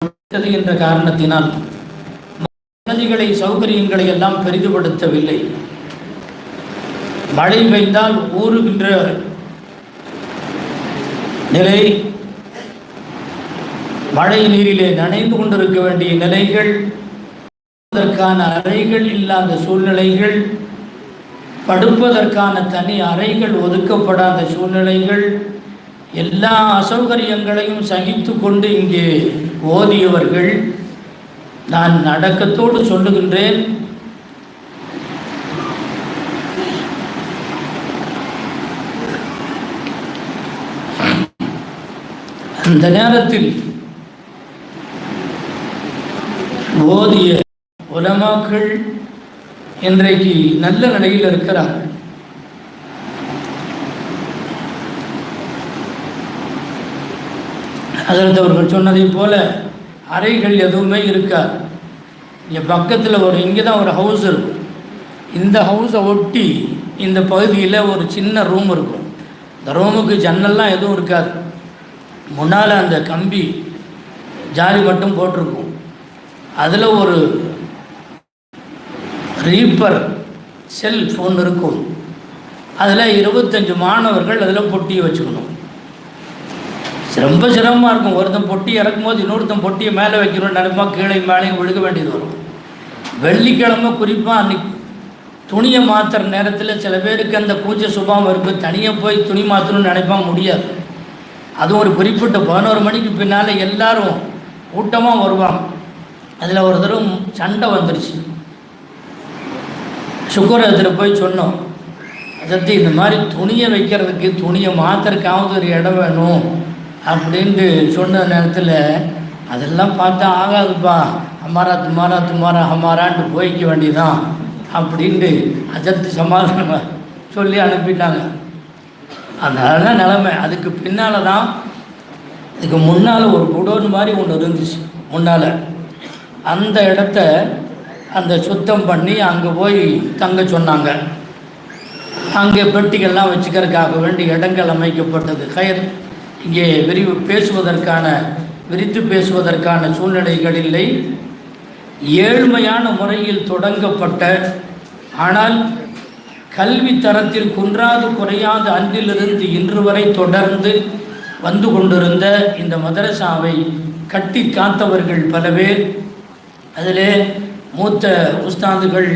இருக்கிறது என்ற காரணத்தினால் வசதிகளை சௌகரியங்களை எல்லாம் பெரிதுபடுத்தவில்லை. மழை பெய்தால் ஊறுகின்ற நிலை மழை நீரிலே நனைந்து கொண்டிருக்க வேண்டிய நிலைகள் அதற்கான அறைகள் இல்லாத சூழ்நிலைகள் படுப்பதற்கான தனி அறைகள் ஒதுக்கப்படாத சூழ்நிலைகள் எல்லா அசௌகரியங்களையும் சகித்து கொண்டு இங்கே ஓதியவர்கள் நான் நடக்கத்தோடு சொல்லுகின்றேன். அந்த நேரத்தில் ஓதிய உலமாக்கள் இன்றைக்கு நல்ல நிலையில் இருக்கிறார்கள். அதற்கு அவர்கள் சொன்னதைப் போல் அறைகள் எதுவுமே இருக்காது. இங்கே பக்கத்தில் ஒரு இங்கே தான் ஒரு ஹவுஸ் இருக்கும். இந்த ஹவுஸை ஒட்டி இந்த பகுதியில் ஒரு சின்ன ரூம் இருக்கும். இந்த ரூமுக்கு ஜன்னல்லாம் எதுவும் இருக்காது. முன்னால் அந்த கம்பி ஜாலி மட்டும் போட்டிருக்கும். அதில் ஒரு ரீப்பர் செல் ஃபோன் இருக்கும். அதில் இருபத்தஞ்சு மாணவர்கள் அதில் பொட்டி வச்சுக்கணும். ரொம்ப சிரமமாக இருக்கும். ஒருத்தன் பொட்டி இறக்கும்போது இன்னொருத்தன் பொட்டியை மேலே வைக்கணும்னு நினைப்பா கீழே மேலே விழுக வேண்டியது வரும். வெள்ளிக்கிழமை குறிப்பாக அன்னைக்கு துணியை மாற்றுற நேரத்தில் சில பேருக்கு அந்த பூஜை சுபாவம் இருக்குது தனியாக போய் துணி மாற்றணும்னு நினைப்பா முடியாது. அதுவும் ஒரு குறிப்பிட்ட பதினோரு மணிக்கு பின்னால் எல்லாரும் கூட்டமாக வருவாங்க. அதில் ஒரு தடவை சண்டை வந்துருச்சு. சுக்கரத்தில் போய் சொன்னோம். சத்தி இந்த மாதிரி துணியை வைக்கிறதுக்கு துணியை மாற்றுறதுக்காவது ஒரு இடம் வேணும். அப்படின்ட்டு சொன்ன நேரத்தில் அதெல்லாம் பார்த்தா ஆகாதுப்பா. அம்மாரா துமாரா துமாரா ஹமாரான்ட்டு போய்க்க வேண்டியதான் அப்படின்ட்டு அஜத்து சமாதானம் சொல்லி அனுப்பிட்டாங்க. அதனால நிலமை. அதுக்கு பின்னால் தான் இதுக்கு முன்னால் ஒரு குடோன் மாதிரி ஒன்று இருந்துச்சு முன்னால். அந்த இடத்த அந்த சுத்தம் பண்ணி அங்கே போய் தங்க சொன்னாங்க. அங்கே பெட்டிகள்லாம் வச்சுக்கிறதுக்காக வேண்டிய இடங்கள் அமைக்கப்பட்டது. கயிறு. இங்கே விரிவு பேசுவதற்கான விரித்து பேசுவதற்கான சூழ்நிலைகள் இல்லை. ஏழ்மையான முறையில் தொடங்கப்பட்ட ஆனால் கல்வி தரத்தில் குன்றாது குறையாத அன்றிலிருந்து இன்று வரை தொடர்ந்து வந்து கொண்டிருந்த இந்த மதரசாவை கட்டி காத்தவர்கள் பல பேர். அதிலே மூத்த உஸ்தாதுகள்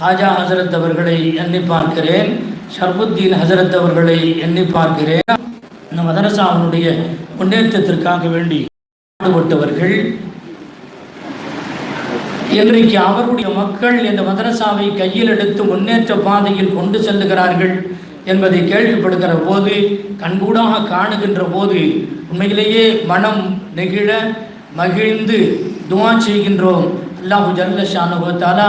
ஹாஜா ஹசரத் அவர்களை எண்ணி பார்க்கிறேன் ஷர்புத்தீன் ஹசரத் அவர்களை எண்ணி பார்க்கிறேன். இந்த மதரசாவினுடைய முன்னேற்றத்திற்காக வேண்டி பாடுபட்டவர்கள் இன்றைக்கு அவருடைய மக்கள் இந்த மதரசாவை கையில் எடுத்து முன்னேற்ற பாதையில் கொண்டு செல்லுகிறார்கள் என்பதை கேள்விப்படுகிற போது கண்கூடாக காணுகின்ற போது உண்மையிலேயே மனம் நெகிழ மகிழ்ந்து துவா செய்கின்றோம். அல்லாஹு ஜல்லஷானுகத்தாலா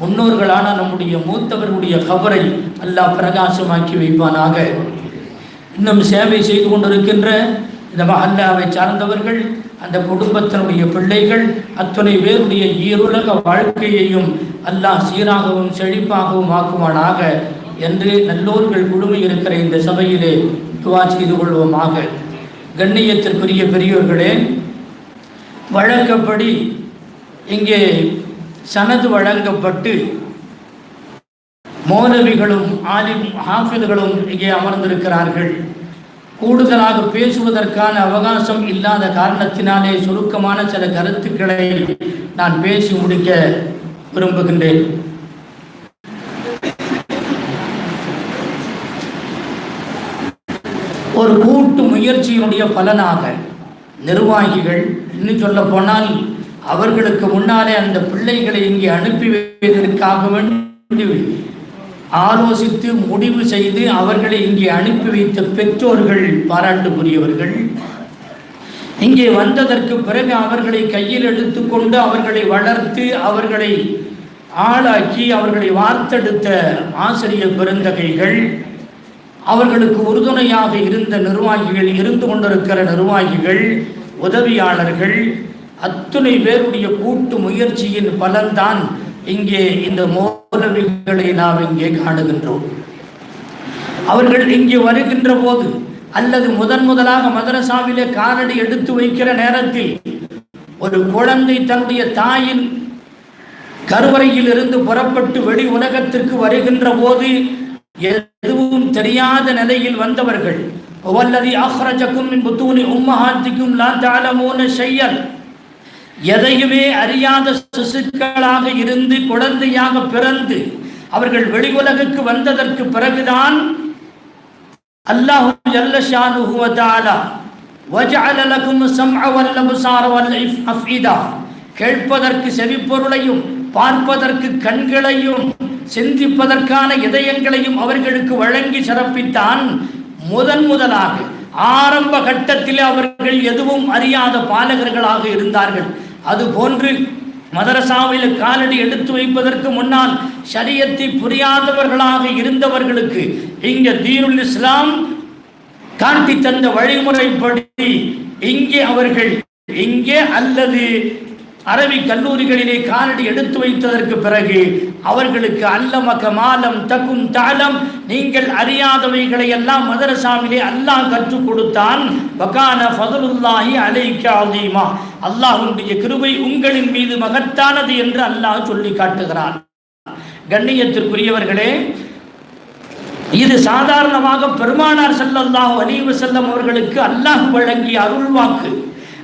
முன்னோர்களான நம்முடைய மூத்தவர்களுடைய கபரை அல்லாஹ் பிரகாசமாக்கி வைப்பானாக. இன்னும் சேவை செய்து கொண்டிருக்கின்ற இந்த மஹல்லாவை சார்ந்தவர்கள் அந்த குடும்பத்தினுடைய பிள்ளைகள் அத்துணை பேருடைய ஈருலக வாழ்க்கையையும் அல்லாஹ் சீராகவும் செழிப்பாகவும் ஆக்குவானாக என்று நல்லோர்கள் குழுமை இருக்கிற இந்த சபையிலே துவா செய்து கொள்வோமாக. கண்ணியத்திற்குரிய பெரியோர்களே வழக்கப்படி இங்கே சனது வழங்கப்பட்டு மௌலவிகளும் ஆலிம் ஹாஃபிதுகளும் இங்கே அமர்ந்திருக்கிறார்கள். கூடுதலாக பேசுவதற்கான அவகாசம் இல்லாத காரணத்தினாலே சுருக்கமான சில கருத்துக்களை நான் பேசி முடிக்க விரும்புகின்றேன். ஒரு கூட்டு முயற்சியினுடைய பலனாக நிர்வாகிகள் இன்னும் சொல்ல போனால் அவர்களுக்கு முன்னாலே அந்த பிள்ளைகளை இங்கே அனுப்பி வைப்பதற்காக வேண்டி ஆலோசித்து முடிவு செய்து அவர்களை இங்கே அனுப்பி வைத்த பெற்றோர்கள் பாராட்டுக்குரியவர்கள். இங்கே வந்ததற்கு பிறகு அவர்களை கையில் எடுத்துக்கொண்டு அவர்களை வளர்த்து அவர்களை ஆளாக்கி அவர்களை வார்த்தெடுத்த ஆசிரியர் பெருந்தகைகள் அவர்களுக்கு உறுதுணையாக இருந்த நிர்வாகிகள் இருந்து கொண்டிருக்கிற நிர்வாகிகள் உதவியாளர்கள் அத்துணை பேருடைய கூட்டு முயற்சியின் பலன்தான் இங்கே இந்த மோலவிகளை நாம் இங்கே காணுகின்றோம். அவர்கள் இங்கே வருகின்ற போது அல்லது முதன் முதலாக மதரசாவிலே காலடி எடுத்து வைக்கிற நேரத்தில் ஒரு குழந்தை தன்னுடைய தாயின் கருவறையில் இருந்து புறப்பட்டு வெளி உலகத்திற்கு வருகின்ற போது எதுவும் தெரியாத நிலையில் வந்தவர்கள் ஒவ்வொல்லதி ஆஹ்ரஜக்கும் புத்தூனி உம்மஹாத்திக்கும் லா தஅலமூன எதையுமே அறியாத சிசுக்களாக இருந்து குழந்தையாக பிறந்து அவர்கள் வெளி உலகுக்கு வந்ததற்கு பிறகுதான் அல்லாஹு கேட்பதற்கு செவிப்பொருளையும் பார்ப்பதற்கு கண்களையும் சிந்திப்பதற்கான இதயங்களையும் அவர்களுக்கு வழங்கி சிறப்பித்தான். முதன் முதலாக ஆரம்ப கட்டத்தில் அவர்கள் எதுவும் அறியாத பாலகர்களாக இருந்தார்கள். அதுபோன்று மதரசாவில் காலடி எடுத்து வைப்பதற்கு முன்னால் சரியத்தை புரியாதவர்களாக இருந்தவர்களுக்கு இங்கே தீனுல் இஸ்லாம் காட்டி தந்த வழிமுறைப்படி இங்கே அவர்கள் இங்கே அல்லது அரபி கல்லூரிகளிலே காலடி எடுத்து வைத்ததற்கு பிறகு அவர்களுக்கு அல்லமக்க மாலம் தக்கும் தாளம் நீங்கள் அறியாதவைகளை எல்லாம் மதரசாவிலே அல்லாஹ் கற்றுக் கொடுத்தான். வகான ஃபதுலுல்லாஹி அலைக்க அதீமா அல்லாஹ்வுடைய கிருபை உங்களின் மீது மகத்தானது என்று அல்லாஹ் சொல்லி காட்டுகிறான். கண்ணியத்திற்குரியவர்களே இது சாதாரணமாக பெருமானார் செல்லல்லாஹ் அலிவு செல்லம் அவர்களுக்கு அல்லாஹ் வழங்கிய அருள்வாக்கு.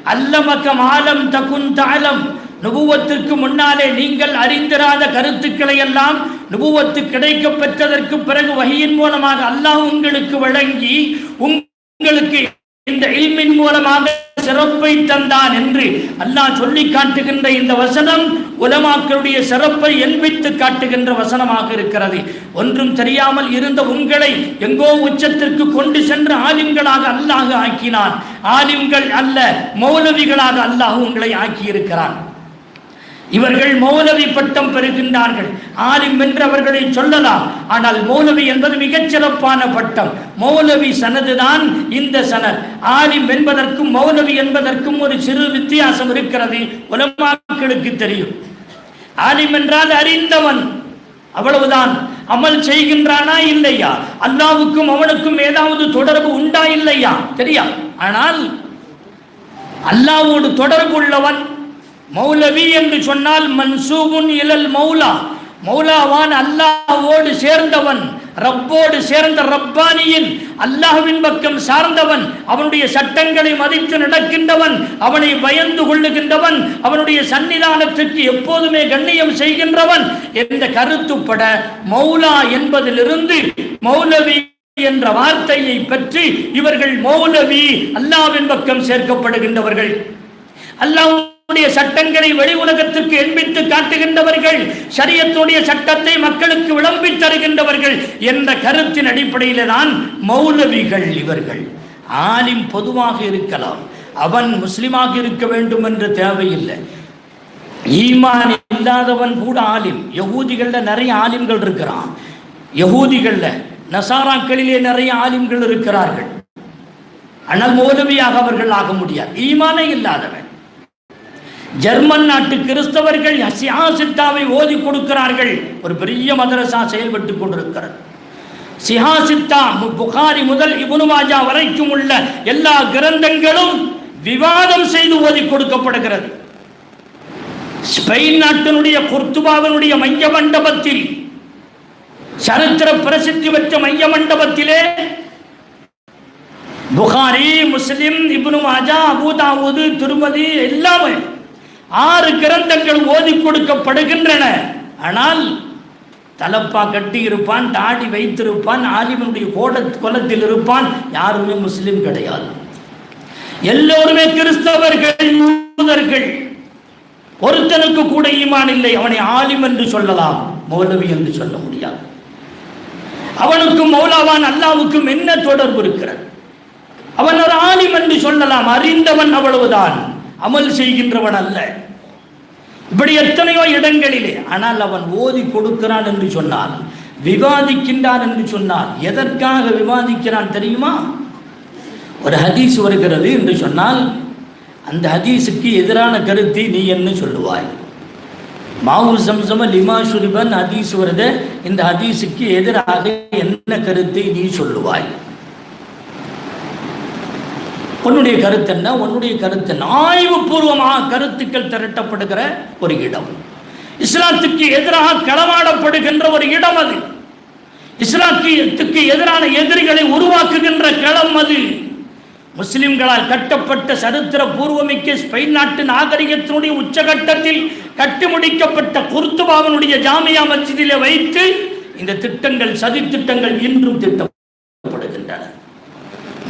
அல்லமக்க மாலம் தகுன் தாளம் நுபுவத்திற்கு முன்னாலே நீங்கள் அறிந்திராத கருத்துக்களை எல்லாம் நுபுவத்து கிடைக்க பெற்றதற்கு பிறகு வகையின் மூலமாக அல்லாஹ் உங்களுக்கு வழங்கி உங்களுக்கு இந்த இல்மின் மூலமாக சிறப்பை தந்தான் என்று அல்லாஹ் சொல்லி காட்டுகின்ற இந்த வசனம் உலமாக்களுடைய சிறப்பை எண்பித்து காட்டுகின்ற வசனமாக இருக்கிறது. ஒன்றும் தெரியாமல் இருந்த உங்களை எங்கோ உச்சத்திற்கு கொண்டு சென்று ஆலிம்களாக அல்லாஹ் ஆக்கினான். ஆலிம்கள் அல்ல மௌலவிகளாக அல்லாஹ் உங்களை ஆக்கியிருக்கிறான். இவர்கள் மௌலவி பட்டம் பெறுகின்றார்கள். ஆலிம் என்று அவர்களை சொல்லலாம். ஆனால் மௌலவி என்பது மிகச் சிறப்பான பட்டம். மௌலவி சனதுதான் இந்த சனத். ஆலிம் என்பதற்கும் மௌலவி என்பதற்கும் ஒரு சிறு வித்தியாசம் இருக்கிறது. உலமாக்களுக்கு தெரியும். ஆலிம் என்றால் அறிந்தவன். அவ்வளவுதான். அமல் செய்கின்றானா இல்லையா? அல்லாவுக்கும் அவனுக்கும் ஏதாவது தொடர்பு உண்டா இல்லையா? தெரியா ஆனால் அல்லாவோடு தொடர்பு உள்ளவன் மௌலவி என்று சொன்னால் மன்சூபுன் இலல் மௌலா. மௌலாவான் அல்லாஹோடு சேர்ந்தவன் ரப்போடு சேர்ந்த ரப்பானியின் அல்லாஹ்வின் பக்கம் சார்ந்தவன் அவனுடைய சட்டங்களை மதித்து நடக்கின்றவன் அவனை பயந்து கொள்ளுகின்றவன் அவனுடைய சன்னிதானத்திற்கு எப்போதுமே கண்ணியம் செய்கின்றவன் என்ற கருத்துப்பட மௌலா என்பதிலிருந்து மௌலவி என்ற வார்த்தையை பற்றி இவர்கள் மௌலவி அல்லாவின் பக்கம் சேர்க்கப்படுகின்றவர்கள். அல்லாஹ் சட்டங்களை வெளி உலகத்திற்கு எண்பித்து காட்டுகின்றவர்கள் சரியத்துடைய சட்டத்தை மக்களுக்கு விளம்பித் தருகின்றவர்கள் என்ற கருத்தின் அடிப்படையில் தான் மௌலவிகள் இவர்கள். ஆலிம் பொதுவாக இருக்கலாம் அவன் முஸ்லிமாக இருக்க வேண்டும் என்று தேவையில்லை. ஈமான் இல்லாதவன் கூட ஆலிம். யகூதிகள்ல நிறைய ஆலிம்கள் இருக்கிறான். யகூதிகள்ல நசாராக்களிலே நிறைய ஆலிம்கள் இருக்கிறார்கள். ஆனால் மௌலவியாக அவர்கள் ஆக முடியாது. ஈமானே இல்லாதவன். ஜெர்மன் நாட்டு கிறிஸ்தவர்கள் சிஹாசித்தாவை ஓதி கொடுக்கிறார்கள். ஒரு பெரிய மதரசா செயல்பட்டு கொண்டிருக்கிறது. சிஹாசித்தா புகாரி முதல் இபுனுமாஜா வரைக்கும் உள்ள எல்லா கிரந்தங்களும் விவாதம் செய்து ஓதி கொடுக்கப்படுகிறது. ஸ்பெயின் நாட்டினுடைய குர்துபாவினுடைய மைய மண்டபத்தில் சரித்திர பிரசித்தி பெற்ற மைய மண்டபத்திலே புகாரி முஸ்லிம் இப்னு மாஜா அபூதாவூது திருமதி எல்லாமே ஆறு கிரந்தங்கள் ஓதி கொடுக்கப்படுகின்றன. ஆனால் தலப்பா கட்டி இருப்பான் தாடி வைத்திருப்பான் ஆலிமனுடைய கோட குலத்தில் இருப்பான் யாருமே முஸ்லிம் கிடையாது. எல்லோருமே கிறிஸ்தவர்கள் யூதர்கள். ஒருத்தனுக்கு கூட ஈமான் இல்லை அவனை ஆலிம் என்று சொல்லலாம் மௌலவி என்று சொல்ல முடியாது. அவனுக்கும் மௌலாவான் அல்லாவுக்கும் என்ன தொடர்பு இருக்கிறது? அவன் ஒரு ஆலிம் என்று சொல்லலாம் அறிந்தவன் அவ்வளவுதான். அமல் செய்கின்றவன் அல்ல. இப்படி எத்தனையோ இடங்களிலே ஆனால் அவன் ஓதி கொடுக்கிறான் என்று சொன்னால் விவாதிக்கின்றான் என்று சொன்னால் எதற்காக விவாதிக்கிறான் தெரியுமா? ஒரு ஹதீஸ் வருகிறது என்று சொன்னால் அந்த ஹதீஸுக்கு எதிரான கருத்தை நீ என்ன சொல்லுவாய்? மாவு சம்சம லிமா சுரிபன் ஹதீஸ் வருது இந்த ஹதீஸுக்கு எதிராக என்ன கருத்தை நீ சொல்லுவாய்? உன்னுடைய கருத்து என்ன? உன்னுடைய கருத்து என்ன? ஆய்வுபூர்வமாக கருத்துக்கள் திரட்டப்படுகிற ஒரு இடம். இஸ்லாத்துக்கு எதிராக களமாடப்படுகின்ற ஒரு இடம் அது. இஸ்லாத்தியத்துக்கு எதிரான எதிரிகளை உருவாக்குகின்ற களம் அது. முஸ்லிம்களால் கட்டப்பட்ட சரித்திர பூர்வமிக்க ஸ்பெயின் நாட்டு நாகரிகத்தினுடைய உச்சகட்டத்தில் கட்டி முடிக்கப்பட்ட குர்துபாவனுடைய ஜாமியா மஸ்ஜிதிலே வைத்து இந்த திட்டங்கள் சதி திட்டங்கள் இன்றும் திட்டப்படுகின்றன.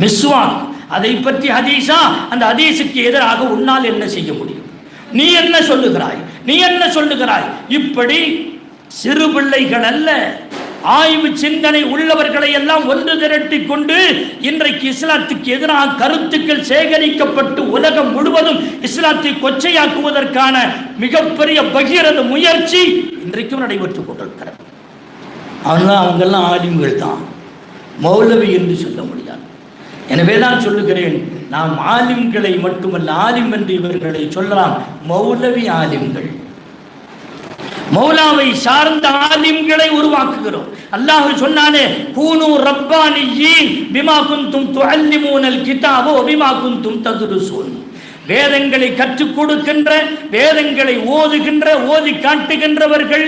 மிஸ்வான் அதை பற்றி ஹதீஸா அந்த ஹதீஸுக்கு எதிராக உன்னால் என்ன செய்ய முடியும்? நீ என்ன சொல்லுகிறாய்? நீ என்ன சொல்லுகிறாய்? இப்படி சிறு பிள்ளைகள் அல்ல. ஆய்வு சிந்தனை உள்ளவர்களை எல்லாம் ஒன்று திரட்டி கொண்டு இன்றைக்கு இஸ்லாத்துக்கு எதிராக கருத்துக்கள் சேகரிக்கப்பட்டு உலகம் முழுவதும் இஸ்லாத்தை கொச்சையாக்குவதற்கான மிகப்பெரிய பகிரத முயற்சி இன்றைக்கும் நடைபெற்றுக் கொண்டிருக்கிறது. அவங்களாம் அவங்கெல்லாம் ஆலிம்கள் தான் மௌலவி என்று சொல்ல முடியாது. எனவே தான் சொல்லுகிறேன் நாம் ஆலிம்களை மட்டுமல்ல ஆலிம் என்று இவர்களை சொல்லலாம் மௌலவி ஆலிம்கள். மௌலாவை சார்ந்த ஆலிம்களை உருவாக்குகிறோம். அல்லாஹ் சொன்னானே கூனு ரப்பானியீன் பிமா குந்தும் துஅல்லிமூனல் கிதாபோ பிமா குந்தும் ததுருசூன். வேதங்களை கற்றுக் கொடுக்கின்ற வேதங்களை ஓதுகின்ற ஓதி காட்டுகின்றவர்கள்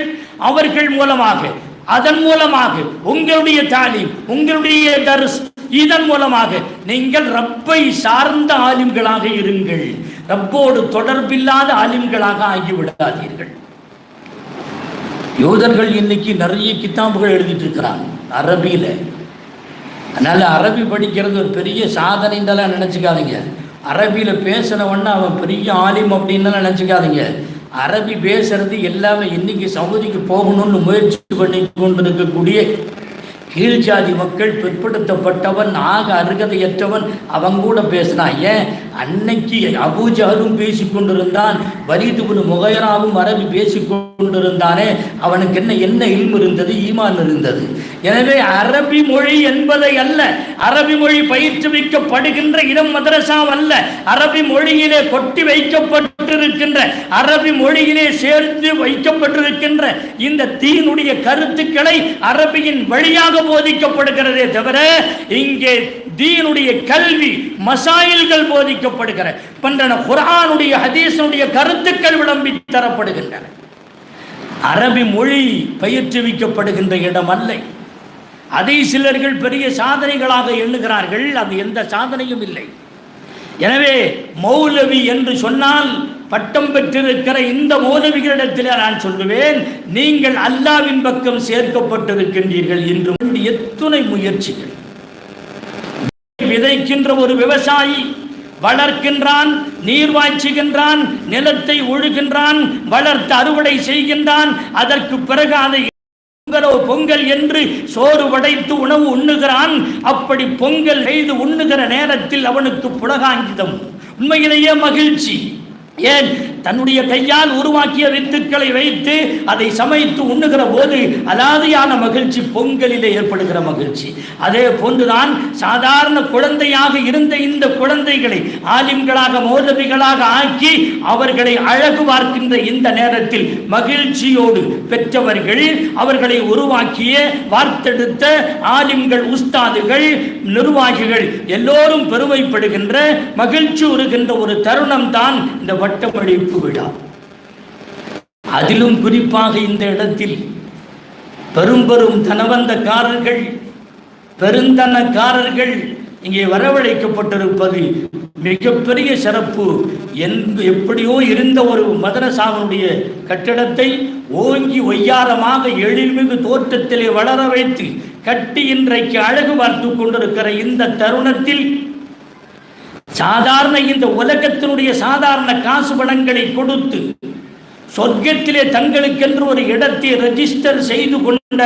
அவர்கள் மூலமாக அதன் மூலமாக உங்களுடைய தாலீம் உங்களுடைய தர்ஸ் இதன் மூலமாக நீங்கள் ரப்பை சார்ந்த ஆலிம்களாக இருங்கள். ரப்போடு தொடர்பில்லாத ஆலிம்களாக ஆகிவிடாதீர்கள். யூதர்கள் இன்னைக்கு நிறைய கித்தாம்புகள் எழுதிட்டு இருக்கிறாங்க அரபியில். அதனால் அரபி படிக்கிறது ஒரு பெரிய சாதனைன்றலாம் நினச்சிக்காதீங்க. அரபியில் பேசுகிறவன்னா அவன் பெரிய ஆலிம் அப்படின்லாம் நினச்சிக்காதீங்க. அரபி பேசுறது எல்லாமே இன்னைக்கு சவுதிக்கு போகணும்னு முயற்சி பண்ணி கொண்டிருக்கக்கூடிய கீழ் ஜாதி மக்கள் பிற்படுத்தப்பட்டவன் ஆக அருகதையற்றவன். அவன் கூட பேசினான் ஏன்? அன்னைக்கு அபூஜாலும் பேசி கொண்டிருந்தான் வரிதுபுன் முகைராவும் அரபி பேசி கொண்டிருந்தானே அவனுக்கு என்ன என்ன இல்மு இருந்தது ஈமான் இருந்தது. எனவே அரபி மொழி என்பதை அல்ல அரபி மொழி பயிற்றுவிக்கப்படுகின்ற இடம் மதரசா அல்ல அரபி மொழியிலே கொட்டி வைக்கப்பட்டிருக்கின்ற அரபி மொழியிலே சேர்த்து வைக்கப்பட்டிருக்கின்ற இந்த தீனுடைய கருத்துக்களை அரபியின் வழியாக போதிக்கப்படுகிறதே தவிர இங்கே தீனுடைய கல்வி மசாயில்கள் போதிக்கப்படுகிற பன்றன குரானுடைய ஹதீசனுடைய கருத்துக்கள் விளம்பி தரப்படுகின்றன. அரபி மொழி பயிற்றுவிக்கப்படுகின்ற இடம் அல்ல அதை சிலர்கள் பெரிய சாதனைகளாக எண்ணுகிறார்கள் அது எந்த சாதனையும் இல்லை. எனவே மௌலவி என்று சொன்னால் பட்டம் பெற்றிருக்கிற இந்த மௌலவிகளிடத்தில் நான் சொல்லுவேன் நீங்கள் அல்லாவின் பக்கம் சேர்க்கப்பட்டிருக்கின்றீர்கள் என்று எத்துணை முயற்சிகள். விதைக்கின்ற ஒரு விவசாயி வளர்க்கின்றான் நீர் வாய்ச்சுகின்றான் நிலத்தை ஒழுகின்றான் வளர்த்து அறுவடை செய்கின்றான் அதற்கு பிறகு அதை பொங்கலோ பொங்கல் என்று சோறு வடைத்து உணவு உண்ணுகிறான். அப்படி பொங்கல் செய்து உண்ணுகிற நேரத்தில் அவனுக்கு புலகாங்கிதம். உண்மையிலேயே மகிழ்ச்சி. ஏன்? தன்னுடைய கையால் உருவாக்கிய வித்துக்களை வைத்து அதை சமைத்து உண்ணுகிற போது அலாதியான மகிழ்ச்சி பொங்கலிலே ஏற்படுகிற மகிழ்ச்சி. அதே போன்றுதான் சாதாரண குழந்தையாக இருந்த இந்த குழந்தைகளை ஆலிம்களாக மோதவிகளாக ஆக்கி அவர்களை அழகு பார்க்கின்ற இந்த நேரத்தில் மகிழ்ச்சியோடு பெற்றவர்கள் அவர்களை உருவாக்கிய வார்த்தெடுத்த ஆலிம்கள் உஸ்தாதுகள் நிர்வாகிகள் எல்லோரும் பெருமைப்படுகின்ற மகிழ்ச்சி உருகின்ற ஒரு தருணம் தான் இந்த வட்டமளிப்பு விழா அதிலும் குறிப்பாக இந்த இடத்தில் பெரும் பெரும் தனவந்தக்காரர்கள் பெருந்தனக்காரர்கள் இங்கே வரவழைக்கப்பட்டிருப்பது மிகப்பெரிய சிறப்பு. எந்த எப்படியோ இருந்த ஒரு மதரசாவனுடைய கட்டிடத்தை ஓங்கி ஒய்யாரமாக எழில்மிகு தோற்றத்திலே வளர வைத்து கட்டி இன்றைக்கு அழகு பார்த்து கொண்டிருக்கிற இந்த தருணத்தில் சாதாரண இந்த உலகத்தினுடைய சாதாரண காசு பணங்களை கொடுத்து சொர்க்கத்திலே தங்களுக்கென்று ஒரு இடத்தை ரெஜிஸ்டர் செய்து கொண்ட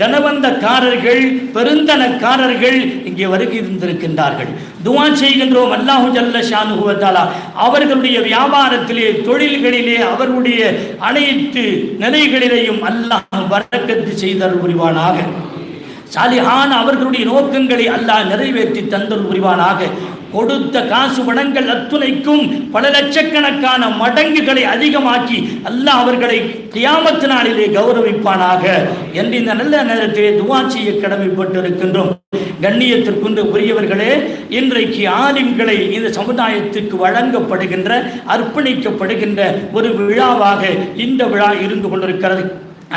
தனவந்தக்காரர்கள் பெருந்தனக்காரர்கள் இங்கே வருகை இருந்திருக்கின்றார்கள் துவா செய்கின்றோம் அல்லாஹு ஜல்ல ஷானுகுவத்தாலா அவர்களுடைய வியாபாரத்திலே தொழில்களிலே அவர்களுடைய அனைத்து நிலைகளிலேயும் அல்லாஹ் வரக்கத்து செய்தல் புரிவானாக. சாலிஹான் அவர்களுடைய நோக்கங்களை அல்லாஹ் நிறைவேற்றி தந்தல் புரிவானாக. கொடுத்த காசு பணங்கள் அத்துணைக்கும் பல லட்சக்கணக்கான மடங்குகளை அதிகமாக்கி அல்லாஹ் அவர்களை கியாமத்து நாளிலே கௌரவிப்பானாக என்று இந்த நல்ல நேரத்திலே துவா செய்ய கடமைப்பட்டிருக்கின்றோம். கண்ணியத்திற்குண்டு உரியவர்களே இன்றைக்கு ஆலிம்களை இந்த சமுதாயத்திற்கு வழங்கப்படுகின்ற அர்ப்பணிக்கப்படுகின்ற ஒரு விழாவாக இந்த விழா இருந்து கொண்டிருக்கிறது.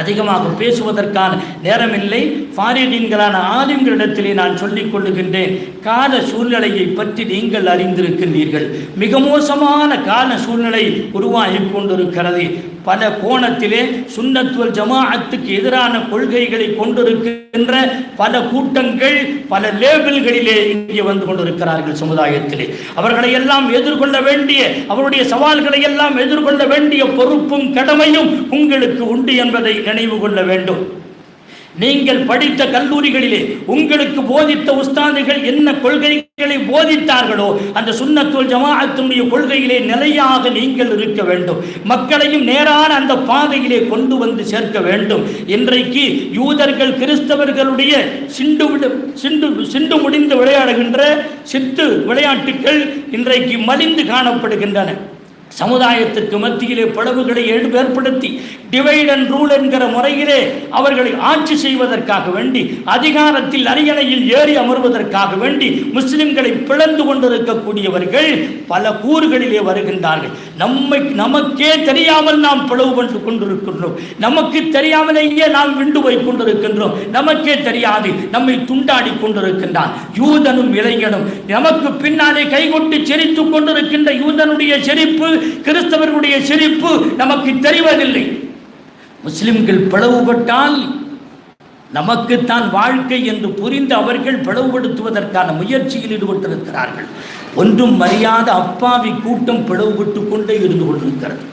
அதிகமாக பேசுவதற்கான நேரமில்லை. ஃபாரிதீன்களான ஆலிம்களிடத்திலே நான் சொல்லிக் கொள்ளுகின்றேன் கால சூழ்நிலையை பற்றி நீங்கள் அறிந்திருக்கின்றீர்கள். மிக மோசமான கால சூழ்நிலை உருவாகி கொண்டிருக்கிறது. பல கோணத்திலே சுன்னத்துவல் ஜமாஅத்துக்கு எதிரான கொள்கைகளை கொண்டிருக்கின்ற பல கூட்டங்கள் பல லேபிள்களிலே இங்கே வந்து கொண்டிருக்கிறார்கள் சமுதாயத்திலே. அவர்களை எல்லாம் எதிர்கொள்ள வேண்டிய அவருடைய சவால்களை எல்லாம் எதிர்கொள்ள வேண்டிய பொறுப்பும் கடமையும் உங்களுக்கு உண்டு என்பதை நினைவு கொள்ள வேண்டும். நீங்கள் படித்த கல்லூரிகளிலே உங்களுக்கு போதித்த உஸ்தாதுகள் என்ன கொள்கைகளை போதித்தார்களோ அந்த சுன்னத்துல் ஜமாஅத்தினுடைய கொள்கையிலே நிலையாக நீங்கள் இருக்க வேண்டும். மக்களையும் நேரான அந்த பாதையிலே கொண்டு வந்து சேர்க்க வேண்டும். இன்றைக்கு யூதர்கள் கிறிஸ்தவர்களுடைய சிண்டு விடு சிண்டு சிண்டு முடிந்து விளையாடுகின்ற சித்து விளையாட்டுகள் இன்றைக்கு மலிந்து காணப்படுகின்றன. சமுதாயத்திற்கு மத்தியிலே பிளவுகளை ஏற்படுத்தி டிவைட் அண்ட் ரூல் என்கிற முறையிலே அவர்களை ஆட்சி செய்வதற்காக வேண்டி அதிகாரத்தில் அரியணையில் ஏறி அமர்வதற்காக வேண்டி முஸ்லிம்களை பிளந்து கொண்டிருக்கக்கூடியவர்கள் பல கூறுகளிலே வருகின்றார்கள். நம்மை நமக்கே தெரியாமல் நாம் பிளவு கொண்டு கொண்டிருக்கின்றோம். நமக்கு தெரியாமலேயே நாம் விண்டு போய் கொண்டிருக்கின்றோம். நமக்கே தெரியாது நம்மை துண்டாடி கொண்டிருக்கின்றான். யூதனும் இளைஞனும் நமக்கு பின்னாலே கைகொட்டு சிரித்துக் கொண்டிருக்கின்ற யூதனுடைய செரிப்பு கிறிஸ்தவர்களுடைய செரிப்பு நமக்கு தெரிவதில்லை. முஸ்லிம்கள் பிளவுபட்டால் நமக்குத்தான் வாழ்க்கை என்று புரிந்து அவர்கள் பிளவுபடுத்துவதற்கான முயற்சியில் ஈடுபட்டிருக்கிறார்கள். ஒன்றும் மறியாத அப்பாவி கூட்டம் பிளவுபட்டு கொண்டே இருந்து கொண்டிருக்கிறது.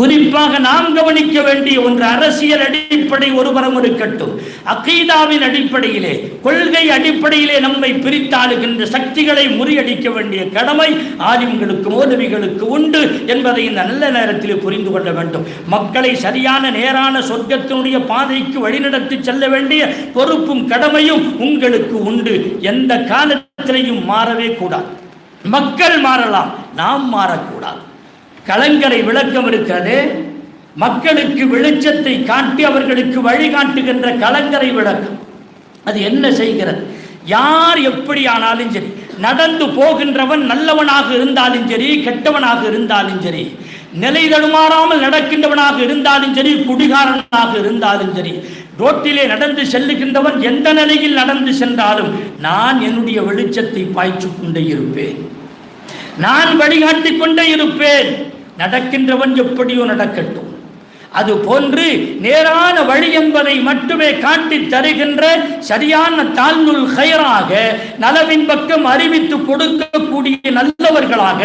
குறிப்பாக நாம் கவனிக்க வேண்டிய ஒன்று அரசியல் அடிப்படை ஒருபுறம் இருக்கட்டும். அகீதாவின் அடிப்படையிலே கொள்கை அடிப்படையிலே நம்மை பிரித்தாளுகின்ற சக்திகளை முறியடிக்க வேண்டிய கடமை ஆலிம்களுக்கு மோதவிகளுக்கு உண்டு என்பதை இந்த நல்ல நேரத்தில் புரிந்து கொள்ள வேண்டும். மக்களை சரியான நேரான சொர்க்கத்தினுடைய பாதைக்கு வழிநடத்தி செல்ல வேண்டிய பொறுப்பும் கடமையும் உங்களுக்கு உண்டு. எந்த காலத்திலையும் மாறவே கூடாது. மக்கள் மாறலாம் நாம் மாறக்கூடாது. கலங்கரை விளக்கம் இருக்கிறது மக்களுக்கு வெளிச்சத்தை காட்டி அவர்களுக்கு வழிகாட்டுகின்ற கலங்கரை விளக்கம். அது என்ன செய்கிறது? யார் எப்படி ஆனாலும் சரி நடந்து போகின்றவன் நல்லவனாக இருந்தாலும் சரி கெட்டவனாக இருந்தாலும் சரி நிலை தடுமாறாமல் நடக்கின்றவனாக இருந்தாலும் சரி குடிகாரனாக இருந்தாலும் சரி ரோட்டிலே நடந்து செல்லுகின்றவன் எந்த நிலையில் நடந்து சென்றாலும் நான் என்னுடைய வெளிச்சத்தை பாய்ச்சிக் கொண்டே இருப்பேன். நான் வழிகாட்டி கொண்டே இருப்பேன். நடக்கின்றவன் எப்படியோ நடக்கட்டும். அது போன்று நேரான வழி என்பதை மட்டுமே காட்டி தருகின்ற சரியான தாழ்நூல் கயராக நலவின் பக்கம் அறிவித்து கொடுக்கக்கூடிய நல்லவர்களாக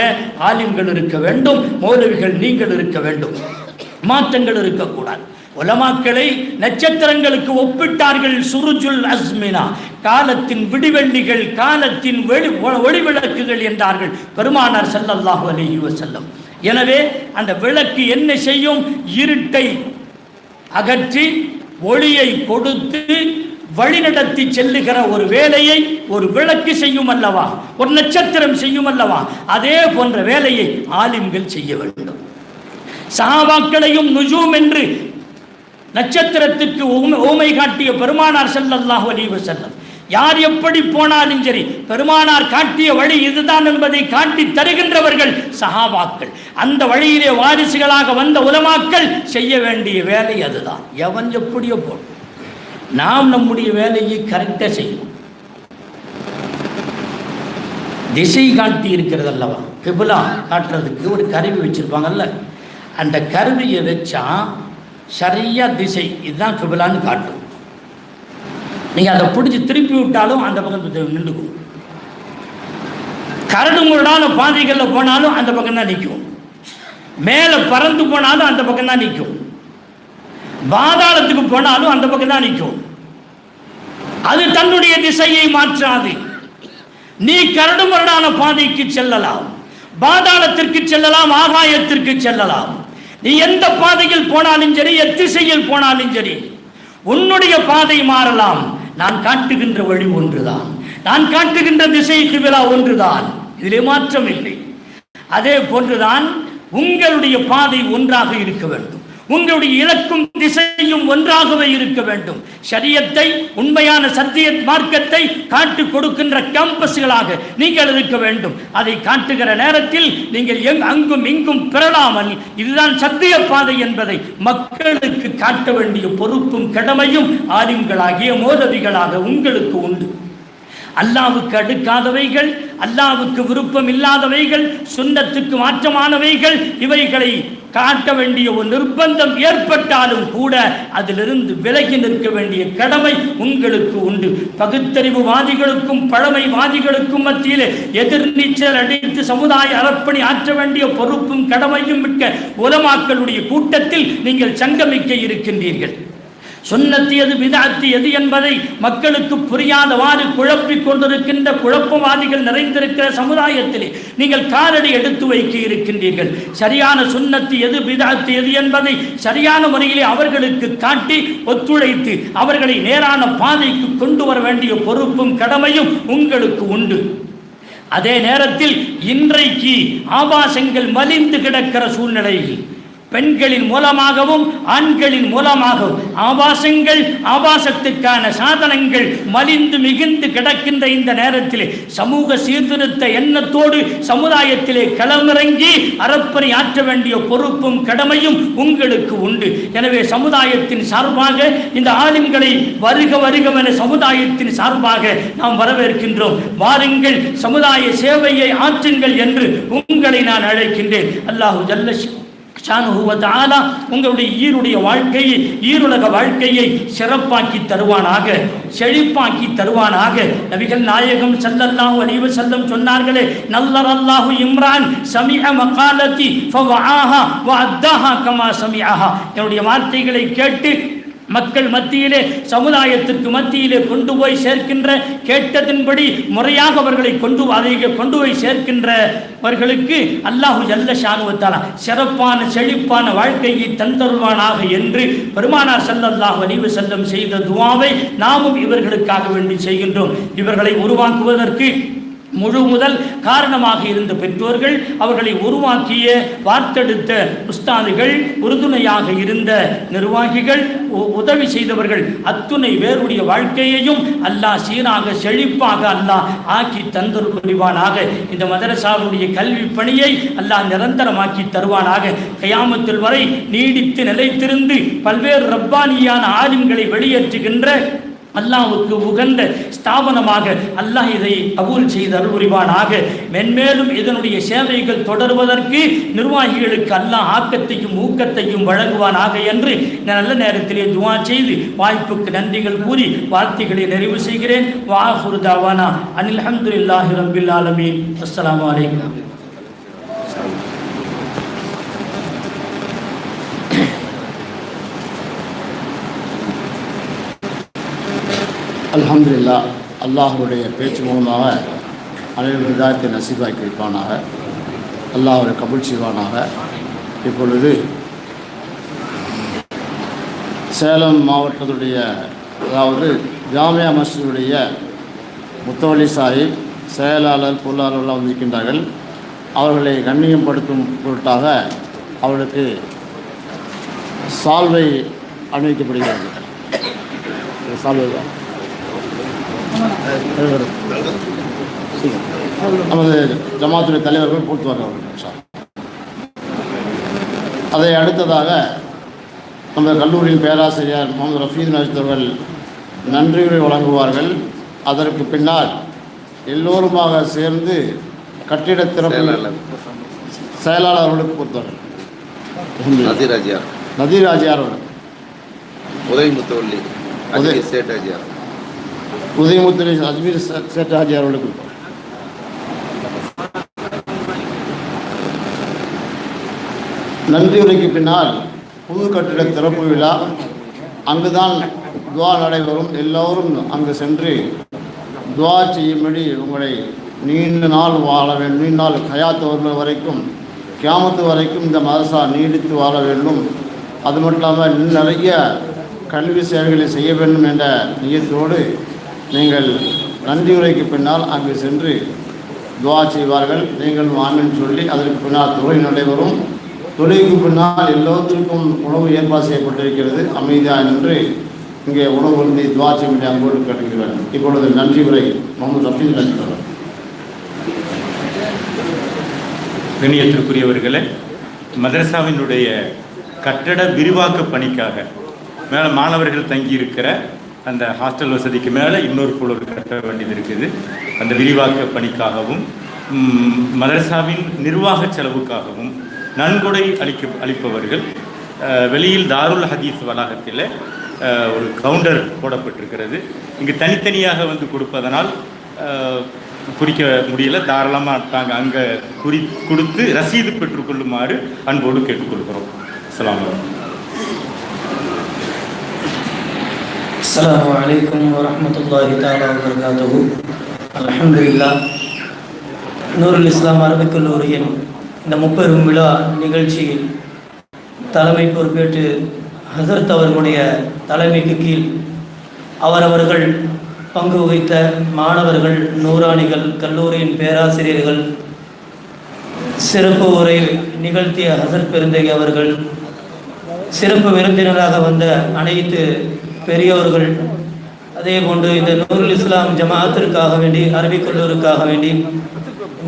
ஆலிம்கள் இருக்க வேண்டும் மௌலவிகள் நீங்கள் இருக்க வேண்டும். மாற்றங்கள் இருக்கக்கூடாது. உலமாக்களை நட்சத்திரங்களுக்கு ஒப்பிட்டார்கள் சுருஜுல் அஸ்மினா. காலத்தின் விடிவெள்ளிகள் காலத்தின் வெளி ஒளிவிளக்குகள் என்றார்கள் பெருமானார் செல்லல்லாஹு அலைஹி செல்லும் எனவே அந்த விளக்கு என்ன செய்யும்? இருட்டை அகற்றி ஒளியை கொடுத்து வழிநடத்தி செல்லுகிற ஒரு வேலையை ஒரு விளக்கு செய்யும் அல்லவா? ஒரு நட்சத்திரம் செய்யும் அல்லவா? அதே போன்ற வேலையை ஆலிம்கள் செய்ய வேண்டும். சஹாபாக்களையும் நுஜூம் என்று நட்சத்திரத்துக்கு ஊமை- காட்டிய பெருமானார் செல்லல்லாஹ் அலைஹி வஸல்லம் யார் எப்படி போனாலும் சரி பெருமானார் காட்டிய வழி இதுதான் என்பதை காட்டி தருகின்றவர்கள் சகாபாக்கள். அந்த வழியிலே வாரிசுகளாக வந்த உலமாக்கள் செய்ய வேண்டிய வேலை அதுதான். எவன் எப்படியோ போடும் நாம் நம்முடைய வேலையை கரெக்டாக செய்யணும். திசை காட்டி இருக்கிறது அல்லவா கிபிலா காட்டுறதுக்கு ஒரு கருவி வச்சிருப்பாங்கல்ல. அந்த கருவியை வச்சா சரியாக திசை. இதுதான் கிபிலான்னு காட்டும். நீங்கள் அதை பிடிச்சி திருப்பி விட்டாலும் அந்த பக்கம் நின்றுக்கும். கரடு முரடான பாதைகளில் போனாலும் அந்த பக்கம் தான் நிற்கும். மேலே பறந்து போனாலும் அந்த பக்கம் தான் நிற்கும். பாதாளத்துக்கு போனாலும் அந்த பக்கம் தான் நிற்கும். அது தன்னுடைய திசையை மாற்றாது. நீ கரடு முரடான பாதைக்கு செல்லலாம். பாதாளத்திற்கு செல்லலாம் ஆகாயத்திற்கு செல்லலாம். நீ எந்த பாதையில் போனாலும் சரி எத்திசையில் போனாலும் சரி உன்னுடைய பாதை மாறலாம். நான் காட்டுகின்ற வழி ஒன்றுதான். நான் காட்டுகின்ற திசைக்கு விழா ஒன்றுதான். இதிலே மாற்றம் இல்லை அதே போன்றுதான் உங்களுடைய பாதை ஒன்றாக இருக்க வேண்டும். உங்களுடைய இலக்கும் திசையும் ஒன்றாகவே இருக்க வேண்டும். சரியத்தை உண்மையான சத்திய மார்க்கத்தை காட்டு கொடுக்கின்ற கேம்பஸ்களாக நீங்கள் இருக்க வேண்டும். அதை காட்டுகிற நேரத்தில் நீங்கள் எங் அங்கும் இங்கும் பிறழாமல் இதுதான் சத்திய பாதை என்பதை மக்களுக்கு காட்ட வேண்டிய பொறுப்பும் கடமையும் ஆலிம்களாகிய மோதவிகளாக உங்களுக்கு உண்டு. அல்லாவுக்கு அடுக்காதவைகள் அல்லாவுக்கு விருப்பம் இல்லாதவைகள் சுண்ணத்துக்கு மாற்றமானவைகள் இவைகளை காட்ட வேண்டிய ஒரு நிர்பந்தம் ஏற்பட்டாலும் கூட அதிலிருந்து விலகி நிற்க வேண்டிய கடமை உங்களுக்கு உண்டு. பகுத்தறிவுவாதிகளுக்கும் பழமைவாதிகளுக்கும் மத்தியிலே எதிர்நீச்சல் அடித்து சமுதாய அறப்பணி ஆற்ற வேண்டிய பொறுப்பும் கடமையும் மிக்க உலமாக்களுடைய கூட்டத்தில் நீங்கள் சங்கமிக்க இருக்கின்றீர்கள். சுன்னத்து எது விதாத்து எது என்பதை மக்களுக்கு புரியாதவாறு குழப்பிக் கொண்டிருக்கின்ற குழப்பவாதிகள் நிறைந்திருக்கிற சமுதாயத்திலே நீங்கள் காலடி எடுத்து வைக்க இருக்கின்றீர்கள் சரியான சுன்னத்து எது விதாத்து எது என்பதை சரியான முறையிலே அவர்களுக்கு காட்டி ஒத்துழைத்து அவர்களை நேரான பாதைக்கு கொண்டு வர வேண்டிய பொறுப்பும் கடமையும் உங்களுக்கு உண்டு. அதே நேரத்தில் இன்றைக்கு ஆபாசங்கள் மலிந்து கிடக்கிற சூழ்நிலையில் பெண்களின் மூலமாகவும் ஆண்களின் மூலமாகவும் ஆபாசங்கள் ஆபாசத்துக்கான சாதனங்கள் மலிந்து மிகுந்து கிடக்கின்ற இந்த நேரத்திலே சமூக சீர்திருத்த எண்ணத்தோடு சமுதாயத்திலே களமிறங்கி அறப்பணி ஆற்ற வேண்டிய பொறுப்பும் கடமையும் உங்களுக்கு உண்டு. எனவே சமுதாயத்தின் சார்பாக இந்த ஆளுங்களை வருக வருகவென சமுதாயத்தின் சார்பாக நாம் வரவேற்கின்றோம். வாருங்கள் சமுதாய சேவையை ஆற்றுங்கள் என்று உங்களை நான் அழைக்கின்றேன். அல்லாஹு ஜல்லஷ் உங்களுடைய ஈருடைய வாழ்க்கையை ஈருலக வாழ்க்கையை சிறப்பாக்கி தருவானாக செழிப்பாக்கி தருவானாக. நபிகள் நாயகம் ஸல்லல்லாஹு அலைஹி வஸல்லம் சொன்னார்களே நல்லர் அல்லாஹு இம்ரான் சமிஅ மகாலத்தி வா வஅத்தாஹா கமா சமிஅஹா. என்னுடைய வார்த்தைகளை கேட்டு மக்கள் மத்தியிலே சமுதாயத்திற்கு மத்தியிலே கொண்டு போய் சேர்க்கின்ற கேட்டதின்படி முறையாக அவர்களை கொண்டு அதை கொண்டு போய் சேர்க்கின்றவர்களுக்கு அல்லாஹு ஜல்ல ஷானுவத்தாலா சிறப்பான செழிப்பான வாழ்க்கையை தந்தருவானாக என்று பெருமானார் செல்லல்லாஹ் வலிவு செல்லம் செய்த துவாவை நாமும் இவர்களுக்காக வேண்டி செய்கின்றோம். இவர்களை உருவாக்குவதற்கு முழு முதல் காரணமாக இருந்த பெற்றோர்கள் அவர்களை உருவாக்கிய வார்த்தெடுத்த உஸ்தாதுகள் உறுதுணையாக இருந்த நிர்வாகிகள் உ- உதவி செய்தவர்கள் அத்துணை வேருடைய வாழ்க்கையையும் அல்லாஹ் சீராக செழிப்பாக அல்லாஹ் ஆக்கி தந்தர் புரிவானாக. இந்த மதரசாவுடைய கல்வி பணியை அல்லாஹ் நிரந்தரமாக்கி தருவானாக. கயாமத்தில் வரை நீடித்து நிலைத்திருந்து பல்வேறு ரப்பானியான ஆலிம்களை வெளியேற்றுகின்ற அல்லாஹுக்கு உகந்த ஸ்தாபனமாக அல்லாஹ் இதை அபூல் செய்து அருள்புரிவானாக மென்மேலும் இதனுடைய சேவைகள் தொடர்வதற்கு நிர்வாகிகளுக்கு அல்லாஹ் ஆக்கத்தையும் ஊக்கத்தையும் வழங்குவானாக என்று நான் நல்ல நேரத்திலே துவா செய்து வாய்ப்புக்கு நன்றிகள் கூறி வார்த்தைகளை நிறைவு செய்கிறேன். வாஹுர் தாவானா. அனில் அஹமதுல்லாஹி ரபில் ஆலமீன். அஸ்லாம் வலைக்கம் அல்ஹம்துலில்லா அல்லாஹருடைய பேச்சு மூலமாக அனைவரும் இதாயத்தை நசீபாக்கி வைப்பானாக அல்லாஹ் அவரை கபூல் செய்வானாக. இப்பொழுது சேலம் மாவட்டத்துடைய அதாவது ஜாமியா மஸ்ஜிதுடைய முத்தவலி சாஹிப் செயலாளர் பொருளாளர்லாம் வந்திருக்கின்றார்கள். அவர்களை கண்ணியப்படுத்தும் பொருட்டாக அவர்களுக்கு சால்வை அணிவிக்கப்படுகிறது. சால்வை தான். நமது ஜமாத்துடைய தலைவர்கள் அவர்கள் இன்ஷா அல்லாஹ். அதை அடுத்ததாக நமது கல்லூரியின் பேராசிரியர் முகமது ரஃபீத் நஜித் அவர்கள் நன்றியுரை வழங்குவார்கள். அதற்கு பின்னால் எல்லோருமாக சேர்ந்து கட்டிட திறப்பு செயலாளர் அவர்களுக்கு பொறுத்தவர்கள் நசீர் அஜியார் நதீர் ஆஜியார் அவர்கள்? உதவி முத்தவள்ளி உதய். அஜய் சேட் அஜியார் உதயமுத்திரை அஜ்மீர் சே- சேட் ஆஜியார் அவர்களுக்கு பின்னால் புது கட்டிட திறப்பு விழா. அங்குதான் துவா நடைபெறும். எல்லோரும் அங்கு சென்று துவா செய்யும்படி உங்களை நீண்ட நாள் வாழ வேண்டும். நீண்ட நாள் கயாத்து வருகிற வரைக்கும் கியாமத்து வரைக்கும் இந்த மதரசா நீடித்து வாழ வேண்டும். அது மட்டும் இல்லாமல் நிறைய கல்வி சேவைகளை செய்ய வேண்டும் என்ற நியத்தோடு நீங்கள் நன்றியுரைக்கு பின்னால் அங்கு சென்று துவா செய்வார்கள். நீங்கள் ஆமின்னு சொல்லி அதற்கு பின்னால் தொகை நடைபெறும். தொழுகைக்கு பின்னால் எல்லோருக்கும் உணவு ஏற்பாடு செய்யப்பட்டிருக்கிறது. அமைதியாக நின்று இங்கே உணவு வந்து துவா செய்ய அங்கோடு கேட்டுக்கிறேன். இப்பொழுது நன்றி உரை முகமது ரஃபீல் நன்றி. கண்ணியத்திற்குரியவர்களே மதரசாவினுடைய கட்டட விரிவாக்க பணிக்காக மேலே மாணவர்கள் தங்கியிருக்கிற அந்த ஹாஸ்டல் வசதிக்கு மேலே இன்னொரு குழு கட்ட வேண்டியது இருக்குது. அந்த விரிவாக்க பணிக்காகவும் மதரசாவின் நிர்வாக செலவுக்காகவும் நன்கொடை அளிக்க அளிப்பவர்கள் வெளியில் தாருல் ஹதீஸ் வளாகத்தில் ஒரு கவுண்டர் போடப்பட்டிருக்கிறது. இங்கு தனித்தனியாக வந்து கொடுப்பதனால் குறிக்க முடியல. தாராளமாக நாங்கள் அங்கே குறி கொடுத்து ரசீது பெற்றுக்கொள்ளுமாறு அன்போடு கேட்டுக்கொள்கிறோம். அஸ்ஸலாமு வலைக்கம் السلام عليكم ورحمة الله تعالى وبركاته الحمد لله நூருல் இஸ்லாம் அரபிக் கல்லூரியின் இந்த முப்பெரும் விழா நிகழ்ச்சியில் தலைமை பொறுப்பேற்று ஹசரத் அவர்களுடைய தலைமைக்கு கீழ் அவரவர்கள் பங்கு வகித்த மாணவர்கள் நூறாணிகள் கல்லூரியின் பேராசிரியர்கள் சிறப்பு உரை நிகழ்த்திய ஹசரத் பெருந்தகை அவர்கள் சிறப்பு விருந்தினராக வந்த அனைத்து பெரியோர்கள் அதே போன்று இந்த நூருல் இஸ்லாம் ஜமாத்திற்காக வேண்டி அரபிக்கல்லூருக்காக வேண்டி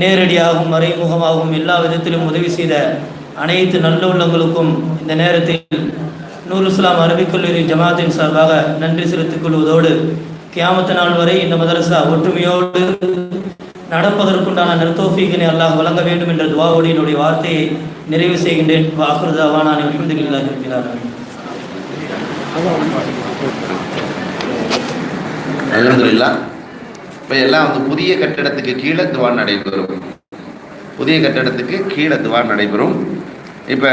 நேரடியாகவும் மறைமுகமாகவும் எல்லா விதத்திலும் உதவி செய்த அனைத்து நல்ல உள்ளங்களுக்கும் இந்த நேரத்தில் நூருல் இஸ்லாம் அரபிக்கல்லூரி ஜமாத்தின் சார்பாக நன்றி செலுத்திக் கொள்வதோடு கியாமத்த நாள் வரை இந்த மதரசா ஒற்றுமையோடு நடப்பதற்குண்டான நெருத்தோஃபீக்கினை அல்லாஹ் வழங்க வேண்டும் என்ற துவாவோடு என்னுடைய வார்த்தையை நிறைவு செய்கின்றேன். வாக்குறுதாவா நான் அல்ஹம்துலில்லாஹி இருக்கிறார் அலமதுல்லா இப்போ எல்லாம் வந்து புதிய கட்டிடத்துக்கு கீழே துவா நடைபெறும். புதிய கட்டிடத்துக்கு கீழே துவா நடைபெறும். இப்போ